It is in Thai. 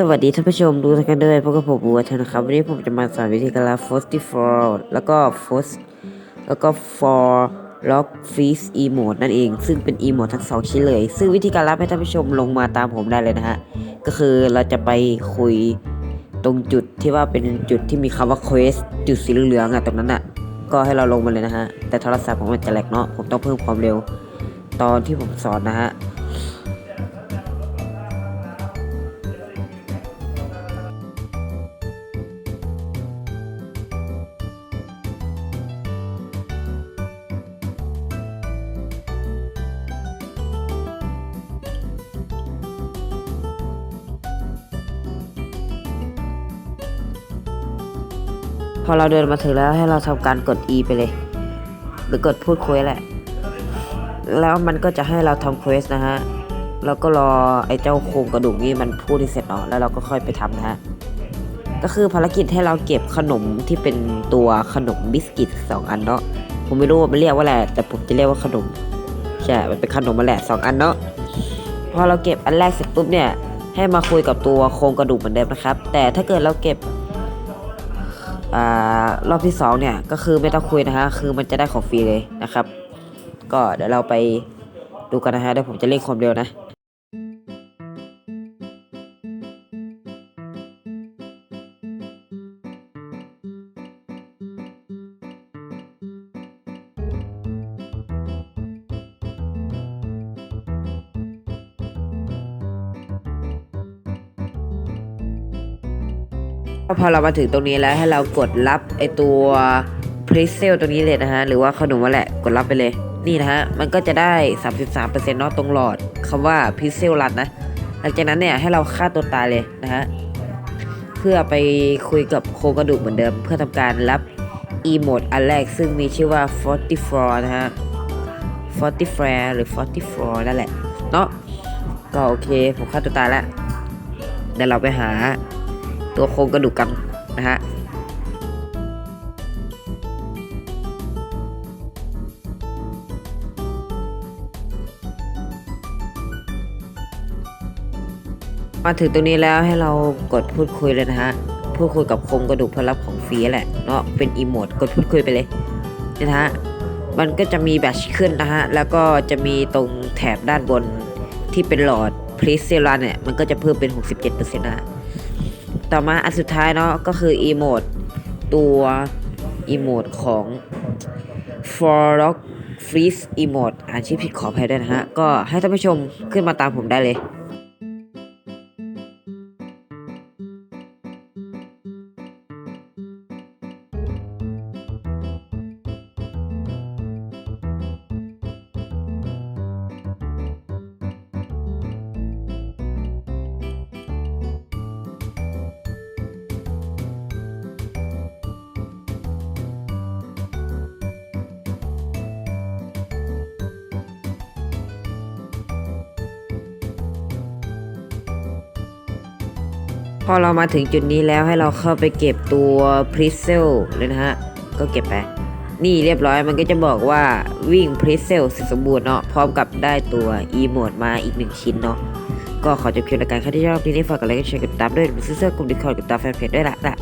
สวัสดีท่านผู้ชมดูทักกันด้วยพวกกับผมบัวเทนะครับ วันนี้ผมจะมาสอนวิธีการรับ Frosty For แล้วก็ Frost แล้วก็ For Lock Freeze Emote นั่นเอง ซึ่งเป็น Emote ทั้งสองชิ้นเลย ซึ่งวิธีการรับให้ท่านผู้ชมลงมาตามผมได้เลยนะฮะ ก็คือเราจะไปคุยตรงจุดที่ว่าเป็นจุดที่มีคำว่า Quest จุดสีเหลืองๆอะตรงนั้นอะ ก็ให้เราลงมาเลยนะฮะ แต่โทรศัพท์ผมมันจะแหลกเนาะผมต้องเพิ่มความเร็ว ตอนที่ผมสอนนะฮะ พอเราเดินมาถึงแล้วให้เราทำการกด E ไปเลย หรือกดพูดคุยแหละ แล้วมันก็จะให้เราทำเควสนะฮะแล้วก็รอไอ้เจ้าโครงกระดูกนี่มันพูดที่เสร็จเนาะแล้วเราก็ค่อยไปทำนะฮะก็คือภารกิจให้เราเก็บขนมที่เป็นตัวขนมบิสกิตสองอันเนาะผมไม่รู้ว่ามันเรียกว่าอะไรแต่ผมจะเรียกว่าขนมใช่มันเป็นขนมมาแหละสองอันเนาะพอเราเก็บอันแรกเสร็จปุ๊บเนี่ยให้มาคุยกับตัวโครงกระดูกเหมือนเดิมนะครับ แต่ถ้าเกิดเราเก็บ อ่ารอบที่สองเนี่ยก็คือไม่ต้องคุยนะฮะคือมันจะได้ของฟรีเลยนะครับ ก็เดี๋ยวเราไปดูกันนะฮะเดี๋ยวผมจะเร่งความเร็วนะ พอเรามาถึงตรงนี้แล้วให้เรากดรับไอตัวพริเซลตรงนี้เลยนะฮะ หรือว่าขนมว่าแหละกดรับไปเลย นี่นะฮะ มันก็จะได้ 33%เนาะตรงหลอดคำว่าพริเซลรันนะ หลังจากนั้นเนี่ยให้เราฆ่าตัวตายเลยนะฮะ เพื่อไปคุยกับโครกระดูกเหมือนเดิม เพื่อทำการรับอีโมดอันแรกซึ่งมีชื่อว่า 44 นะฮะ 44 หรือ 44 นั่นแหละ เนาะก็โอเค ผมฆ่าตัวตายแล้วเดี๋ยวเราไปหา ตัวโครงกระดูกกันนะฮะมาถึงตรงนี้แล้วให้เรากดพูดคุยเลยนะฮะ พูดคุยกับโครงกระดูกเพื่อรับของฟรีแหละเนาะเป็นอีโมดกดพูดคุยไปเลยนี่นะฮะ มันก็จะมีแบตขึ้นนะฮะ แล้วก็จะมีตรงแถบด้านบนที่เป็นหลอดพรีเซรันเนี่ย มันก็จะเพิ่มเป็น 67%นะ ต่อมาอันสุดท้ายเนาะก็คืออีโมดตัวอีโมดของ for o c k freeze emote อ่านชื่อผิดขออภัยด้วยนะฮะ ก็ให้ท่านผู้ชมขึ้นมาตามผมได้เลย อเรามาถึงจุดนี้แล้วให้เราเข้าไปเก็บตัวพริเซลเลยนะฮะ ก็เก็บไป นี่เรียบร้อยมันก็จะบอกว่าวิ่งพริเซลเสร็จสมบูรณ์เนาะพร้อมกับได้ตัวอีโมดมาอีกหนึ่งชิ้นเนาะก็ขอจบคลิปในการใครที่ชอบคลิปนี้ฝากกดไลค์กดแชร์กดติดตามด้วยหรือซื้อเสื้อกลุ่มดิคอร์ดกดติดตามแฟนเพจด้วยละละ